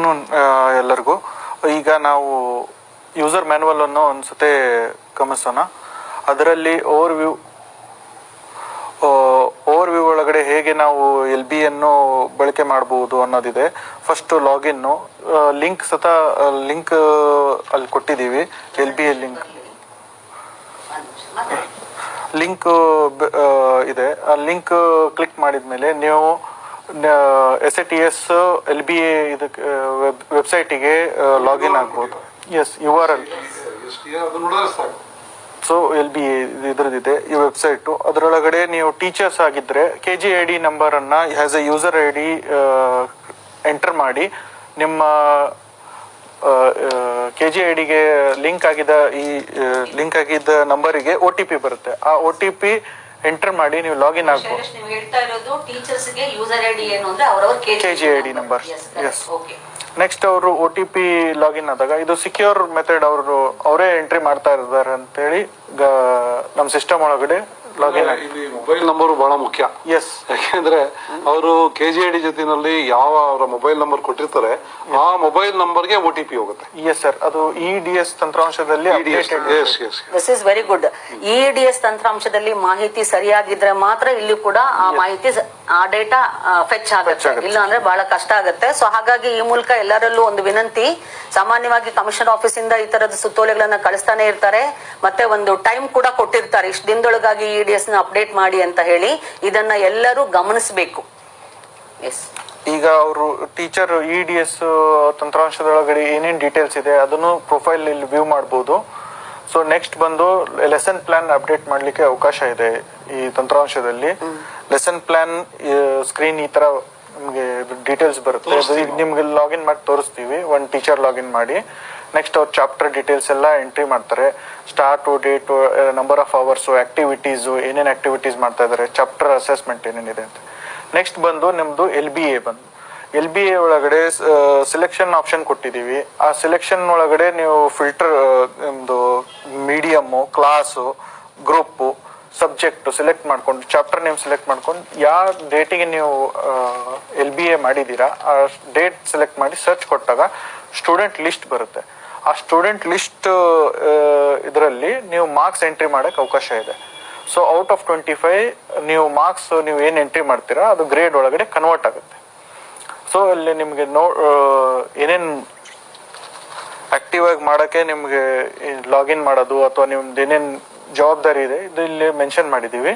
Afternoon ಎಲ್ಲರಿಗೂ. ಈಗ ನಾವು ಯೂಸರ್ ಮ್ಯಾನುವಲ್ ಅನ್ನು ಒಂದ್ಸತಿ ಗಮನಿಸೋಣ. ಅದರಲ್ಲಿ ಓವರ್ ವ್ಯೂ ಓವರ್ ವ್ಯೂ ಒಳಗಡೆ ಹೇಗೆ ನಾವು ಎಲ್ ಬಿ ಅನ್ನು ಬಳಕೆ ಮಾಡಬಹುದು ಅನ್ನೋದಿದೆ. ಫಸ್ಟ್ ಲಾಗಿನ್ನು ಲಿಂಕ್ ಸತ ಲಿಂಕ್ ಅಲ್ಲಿ ಕೊಟ್ಟಿದ್ದೀವಿ. L B L link link ಇದೆ. ಆ ಲಿಂಕ್ ಕ್ಲಿಕ್ ಮಾಡಿದ ಮೇಲೆ ನೀವು S A T S L B A ಇದಕ್ಕೆ ವೆಬ್ಸೈಟಿಗೆ ಲಾಗಿನ್ ಆಗ್ಬೋದು. S U R L so L B ಇದ್ರದ್ದಿದೆ, ಈ ವೆಬ್ಸೈಟು ಅದರೊಳಗಡೆ ನೀವು ಟೀಚರ್ಸ್ ಆಗಿದ್ರೆ ಕೆ ಜಿ ಐ ಡಿ ನಂಬರನ್ನು as a user I D enter ಮಾಡಿ, ನಿಮ್ಮ ಕೆ ಜಿ ಐ ಡಿಗೆ ಲಿಂಕ್ ಆಗಿದ್ದ ಈ ಲಿಂಕ್ ಆಗಿದ್ದ ನಂಬರಿಗೆ ಒ ಟಿ ಪಿ ಬರುತ್ತೆ. ಆ ಒ ಟಿ ಪಿ ಎಂಟರ್ ಮಾಡಿ ನೀವು ಲಾಗಿನ್ ಆಗ್ಬೋದು ಶೈಲೇಶ್, ನೀವು ಹೇಳ್ತಾ ಇರೋದು ಟೀಚರ್ಸ್ಗೆ ಯೂಸರ್ ಐಡಿ ಏನು ಅಂದ್ರೆ ಅವರವ್ರ KGID number. Yes. ನೆಕ್ಸ್ಟ್ ಅವರು ಒ ಟಿ ಪಿ ಲಾಗಿನ್ ಆದಾಗ ಇದು ಸಿಕ್ಯೂರ್ ಮೆಥಡ್ ಅವರು ಅವರೇ ಎಂಟ್ರಿ ಮಾಡ್ತಾ ಇದ್ದಾರೆ ಅಂತೇಳಿ ನಮ್ಮ ಸಿಸ್ಟಮ್ ಒಳಗಡೆ ಇಲ್ಲಿ ಮೊಬೈಲ್ ನಂಬರ್ ಬಹಳ ಮುಖ್ಯ. ಎಸ್ ಯಾಕೆಂದ್ರೆ ಅವರು ಕೆ ಜಿ ಐ ಡಿ ಜೊತೆನಲ್ಲಿ ಯಾವ ಅವರ ಮೊಬೈಲ್ ನಂಬರ್ ಕೊಟ್ಟಿರ್ತಾರೆ ಆ ಮೊಬೈಲ್ ನಂಬರ್ಗೆ ಟಿ ಪಿ ಹೋಗುತ್ತೆ. ಎಸ್ ಸರ್ ಅದು ಇ ಡಿ ಎಸ್ ತಂತ್ರಾಂಶದಲ್ಲಿ updated yes yes this is very good E D S ತಂತ್ರಾಂಶದಲ್ಲಿ ಮಾಹಿತಿ ಸರಿಯಾಗಿದ್ರೆ ಮಾತ್ರ ಇಲ್ಲಿ ಕೂಡ ಆ ಮಾಹಿತಿ ಆ ಡೇಟಾ ಫೆಚ್ ಆಗುತ್ತೆ. ಇಲ್ಲ ಅಂದ್ರೆ ಬಹಳ ಕಷ್ಟ ಆಗುತ್ತೆ. ಸೊ ಹಾಗಾಗಿ ಈ ಮೂಲಕ ಎಲ್ಲರಲ್ಲೂ ಒಂದು ವಿನಂತಿ ಸಾಮಾನ್ಯವಾಗಿ ಕಮಿಷನ್ ಆಫೀಸ್ ಇಂದ ಈ ತರದ ಸುತ್ತೋಲೆಗಳನ್ನ ಕಳಿಸ್ತಾನೆ ಇರ್ತಾರೆ. ಮತ್ತೆ ಒಂದು ಟೈಮ್ ಕೂಡ ಕೊಟ್ಟಿರ್ತಾರೆ. ಇಷ್ಟು ದಿನದೊಳಗಾಗಿ ಇ ಡಿ ಎಸ್ನ ಅಪ್ಡೇಟ್ ಮಾಡಿ ಅಂತ ಹೇಳಿ ಇದನ್ನ ಎಲ್ಲರೂ ಗಮನಿಸಬೇಕು. ಎಸ್ ಈಗ ಅವರು ಟೀಚರ್ ಇ ಡಿ ಎಸ್ ತಂತ್ರಾಂಶದೊಳಗಡೆ ಏನೇನು ಡೀಟೇಲ್ಸ್ ಇದೆ ಅದನ್ನು ಪ್ರೊಫೈಲ್ ಇಲ್ಲಿ ವ್ಯೂ ಮಾಡ್ಬೋದು. ಸೊ ನೆಕ್ಸ್ಟ್ ಬಂದು ಲೆಸನ್ ಪ್ಲಾನ್ ಅಪ್ಡೇಟ್ ಮಾಡಲಿಕ್ಕೆ ಅವಕಾಶ ಇದೆ ಈ ತಂತ್ರಾಂಶದಲ್ಲಿ. ಲೆಸನ್ ಪ್ಲಾನ್ ಸ್ಕ್ರೀನ್ ಈ ತರ ನಿಮಗೆ ಡೀಟೇಲ್ಸ್ ಬರುತ್ತೆ. ಈಗ ನಿಮ್ಗೆ ಲಾಗಿನ್ ಮಾಡಿ ತೋರಿಸ್ತೀವಿ. ಒಂದು ಟೀಚರ್ ಲಾಗಿನ್ ಮಾಡಿ. ನೆಕ್ಸ್ಟ್ ಅವ್ರ ಚಾಪ್ಟರ್ ಡೀಟೇಲ್ಸ್ ಎಲ್ಲ ಎಂಟ್ರಿ ಮಾಡ್ತಾರೆ. Start date number of hours activities ಏನೇನು ಆಕ್ಟಿವಿಟೀಸ್ ಮಾಡ್ತಾ ಇದ್ದಾರೆ ಚಾಪ್ಟರ್ ಅಸೆಸ್ಮೆಂಟ್ ಏನೇನಿದೆ ಅಂತ. ನೆಕ್ಸ್ಟ್ ಬಂದು ನಿಮ್ಮದು ಎಲ್ ಬಿ ಎ ಬಂದು. ಎಲ್ ಬಿ ಎ ಒಳಗಡೆ ಸೆಲೆಕ್ಷನ್ ಆಪ್ಷನ್ ಕೊಟ್ಟಿದ್ದೀವಿ. ಆ ಸೆಲೆಕ್ಷನ್ ಒಳಗಡೆ ನೀವು ಫಿಲ್ಟರ್ ನಿಮ್ಮದು medium class group subject select ಮಾಡ್ಕೊಂಡು ಚಾಪ್ಟರ್ ನೇಮ್ ಸೆಲೆಕ್ಟ್ ಮಾಡ್ಕೊಂಡು, ಯಾವ ಡೇಟಿಗೆ ನೀವು ಎಲ್ ಬಿ ಎ ಮಾಡಿದ್ದೀರಾ, ಆ ಡೇಟ್ ಸೆಲೆಕ್ಟ್ ಮಾಡಿ ಸರ್ಚ್ ಕೊಟ್ಟಾಗ ಸ್ಟೂಡೆಂಟ್ ಲಿಸ್ಟ್ ಬರುತ್ತೆ. ಆ ಸ್ಟೂಡೆಂಟ್ ಲಿಸ್ಟ್ ಇದರಲ್ಲಿ ನೀವು ಮಾರ್ಕ್ಸ್ ಎಂಟ್ರಿ ಮಾಡೋಕ್ಕೆ ಅವಕಾಶ ಇದೆ. So out of twenty five ನೀವು ಮಾರ್ಕ್ಸ್ ನೀವು ಏನು ಎಂಟ್ರಿ ಮಾಡ್ತೀರಾ, ಅದು ಗ್ರೇಡ್ ಒಳಗಡೆ ಕನ್ವರ್ಟ್ ಆಗುತ್ತೆ. ಸೊ ಅಲ್ಲಿ ನಿಮಗೆ ನೋ ಏನೇನು ಆಕ್ಟಿವ್ ಆಗಿ ಮಾಡೋಕ್ಕೆ ನಿಮಗೆ ಲಾಗಿನ್ ಮಾಡೋದು ಅಥವಾ ನಿಮ್ದು ಏನೇನು ಜವಾಬ್ದಾರಿ ಇದೆ, ಇದು ಇಲ್ಲಿ ಮೆನ್ಷನ್ ಮಾಡಿದ್ದೀವಿ.